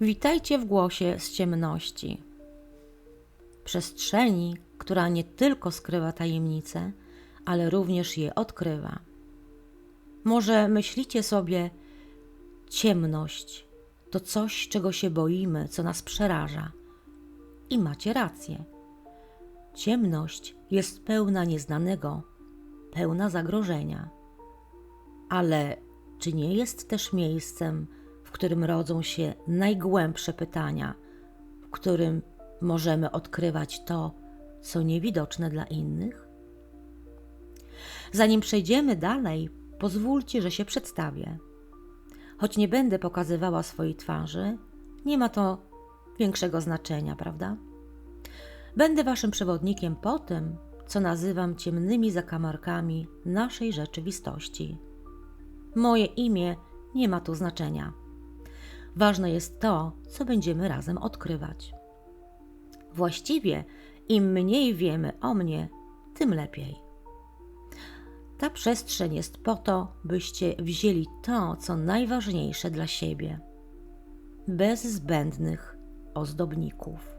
Witajcie w głosie z ciemności. Przestrzeni, która nie tylko skrywa tajemnice, ale również je odkrywa. Może myślicie sobie, ciemność to coś, czego się boimy, co nas przeraża. I macie rację. Ciemność jest pełna nieznanego, pełna zagrożenia. Ale czy nie jest też miejscem, którym rodzą się najgłębsze pytania, w którym możemy odkrywać to, co niewidoczne dla innych? Zanim przejdziemy dalej, pozwólcie, że się przedstawię. Choć nie będę pokazywała swojej twarzy, nie ma to większego znaczenia, prawda? Będę waszym przewodnikiem po tym, co nazywam ciemnymi zakamarkami naszej rzeczywistości. Moje imię nie ma tu znaczenia. Ważne jest to, co będziemy razem odkrywać. Właściwie, im mniej wiemy o mnie, tym lepiej. Ta przestrzeń jest po to, byście wzięli to, co najważniejsze dla siebie, bez zbędnych ozdobników.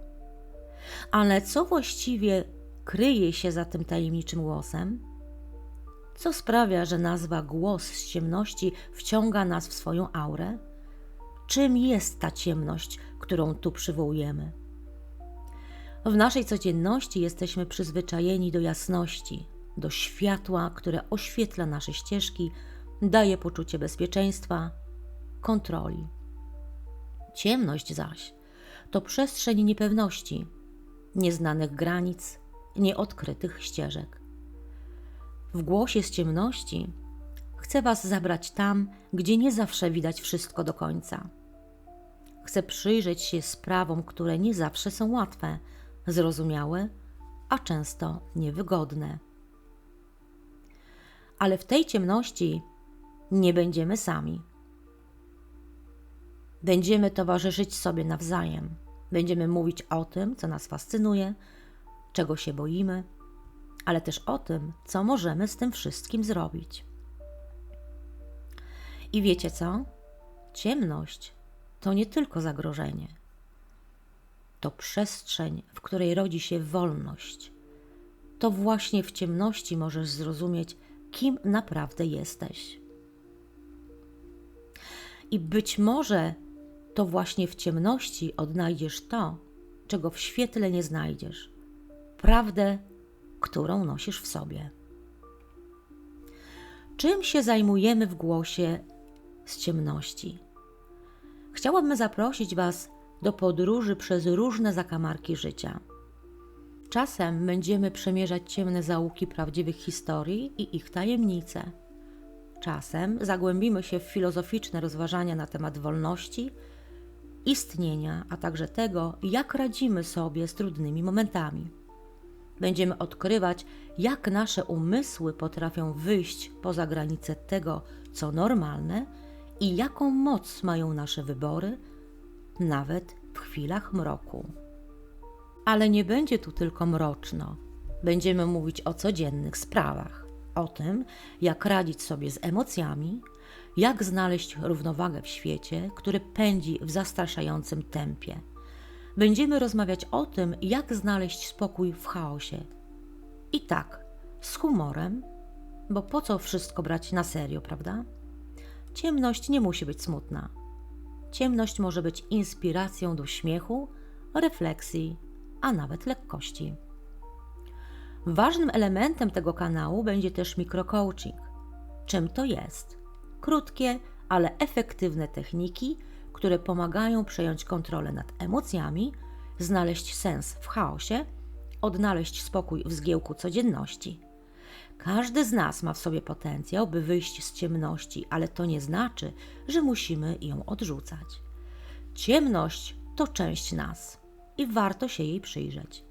Ale co właściwie kryje się za tym tajemniczym głosem? Co sprawia, że nazwa głos z ciemności wciąga nas w swoją aurę? Czym jest ta ciemność, którą tu przywołujemy? W naszej codzienności jesteśmy przyzwyczajeni do jasności, do światła, które oświetla nasze ścieżki, daje poczucie bezpieczeństwa, kontroli. Ciemność zaś to przestrzeń niepewności, nieznanych granic, nieodkrytych ścieżek. W głosie z ciemności chcę Was zabrać tam, gdzie nie zawsze widać wszystko do końca. Chcę przyjrzeć się sprawom, które nie zawsze są łatwe, zrozumiałe, a często niewygodne. Ale w tej ciemności nie będziemy sami. Będziemy towarzyszyć sobie nawzajem. Będziemy mówić o tym, co nas fascynuje, czego się boimy, ale też o tym, co możemy z tym wszystkim zrobić. I wiecie co? Ciemność to nie tylko zagrożenie. To przestrzeń, w której rodzi się wolność. To właśnie w ciemności możesz zrozumieć, kim naprawdę jesteś. I być może to właśnie w ciemności odnajdziesz to, czego w świetle nie znajdziesz prawdę, którą nosisz w sobie. Czym się zajmujemy w głosie z ciemności? Chciałabym zaprosić Was do podróży przez różne zakamarki życia. Czasem będziemy przemierzać ciemne zaułki prawdziwych historii i ich tajemnice. Czasem zagłębimy się w filozoficzne rozważania na temat wolności, istnienia, a także tego, jak radzimy sobie z trudnymi momentami. Będziemy odkrywać, jak nasze umysły potrafią wyjść poza granice tego, co normalne i jaką moc mają nasze wybory, nawet w chwilach mroku. Ale nie będzie tu tylko mroczno. Będziemy mówić o codziennych sprawach, o tym, jak radzić sobie z emocjami, jak znaleźć równowagę w świecie, który pędzi w zastraszającym tempie będziemy rozmawiać o tym, jak znaleźć spokój w chaosie. I tak, z humorem, bo po co wszystko brać na serio, prawda? Ciemność nie musi być smutna. Ciemność może być inspiracją do śmiechu, refleksji, a nawet lekkości. Ważnym elementem tego kanału będzie też mikrocoaching. Czym to jest? Krótkie, ale efektywne techniki, które pomagają przejąć kontrolę nad emocjami, znaleźć sens w chaosie, odnaleźć spokój w zgiełku codzienności. Każdy z nas ma w sobie potencjał, by wyjść z ciemności, ale to nie znaczy, że musimy ją odrzucać. Ciemność to część nas i warto się jej przyjrzeć.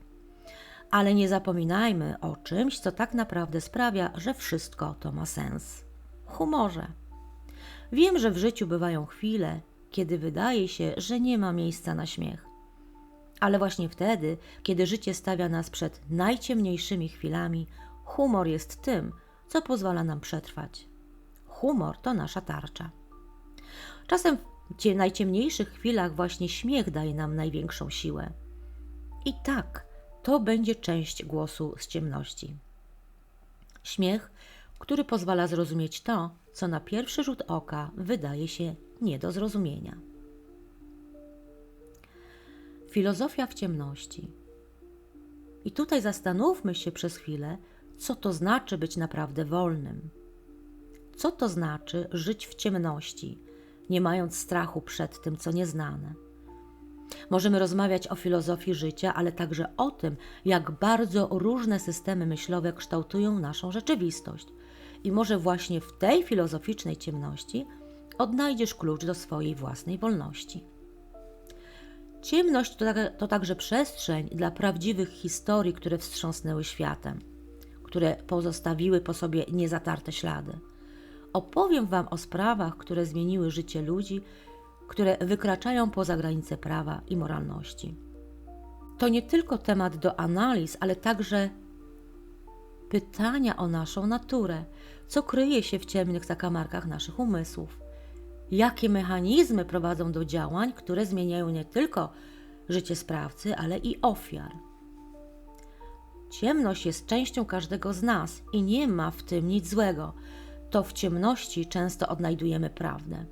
Ale nie zapominajmy o czymś, co tak naprawdę sprawia, że wszystko to ma sens humorze. Wiem, że w życiu bywają chwile, kiedy wydaje się, że nie ma miejsca na śmiech. Ale właśnie wtedy, kiedy życie stawia nas przed najciemniejszymi chwilami, humor jest tym, co pozwala nam przetrwać. Humor to nasza tarcza. Czasem cie- najciemniejszych chwilach właśnie śmiech daje nam największą siłę. I tak, to będzie część głosu z ciemności. Śmiech, który pozwala zrozumieć to, co na pierwszy rzut oka wydaje się nie do zrozumienia. Filozofia w ciemności. I tutaj zastanówmy się przez chwilę, co to znaczy być naprawdę wolnym. Co to znaczy żyć w ciemności, nie mając strachu przed tym, co nieznane. Możemy rozmawiać o filozofii życia, ale także o tym, jak bardzo różne systemy myślowe kształtują naszą rzeczywistość. I może właśnie w tej filozoficznej ciemności odnajdziesz klucz do swojej własnej wolności. Ciemność to, tak, to także przestrzeń dla prawdziwych historii, które wstrząsnęły światem, które pozostawiły po sobie niezatarte ślady. Opowiem Wam o sprawach, które zmieniły życie ludzi, które wykraczają poza granice prawa i moralności. To nie tylko temat do analiz, ale także pytania o naszą naturę, co kryje się w ciemnych zakamarkach naszych umysłów, jakie mechanizmy prowadzą do działań, które zmieniają nie tylko życie sprawcy, ale i ofiar. Ciemność jest częścią każdego z nas i nie ma w tym nic złego. To w ciemności często odnajdujemy prawdę.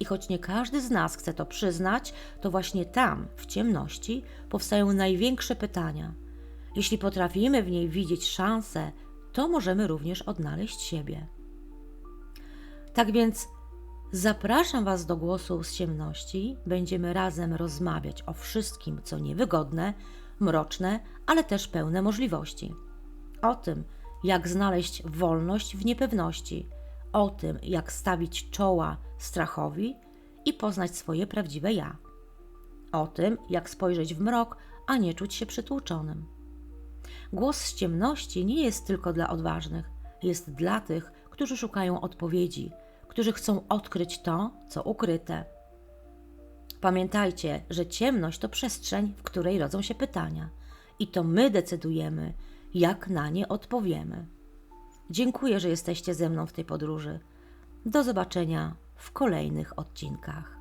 I choć nie każdy z nas chce to przyznać, to właśnie tam, w ciemności, powstają największe pytania. Jeśli potrafimy w niej widzieć szansę, to możemy również odnaleźć siebie. Tak więc zapraszam Was do głosu z ciemności. Będziemy razem rozmawiać o wszystkim, co niewygodne, mroczne, ale też pełne możliwości. O tym, jak znaleźć wolność w niepewności, o tym, jak stawić czoła strachowi i poznać swoje prawdziwe ja. O tym, jak spojrzeć w mrok, a nie czuć się przytłuczonym. Głos z ciemności nie jest tylko dla odważnych, jest dla tych, którzy szukają odpowiedzi, którzy chcą odkryć to, co ukryte. Pamiętajcie, że ciemność to przestrzeń, w której rodzą się pytania, i to my decydujemy, jak na nie odpowiemy. Dziękuję, że jesteście ze mną w tej podróży. Do zobaczenia w kolejnych odcinkach.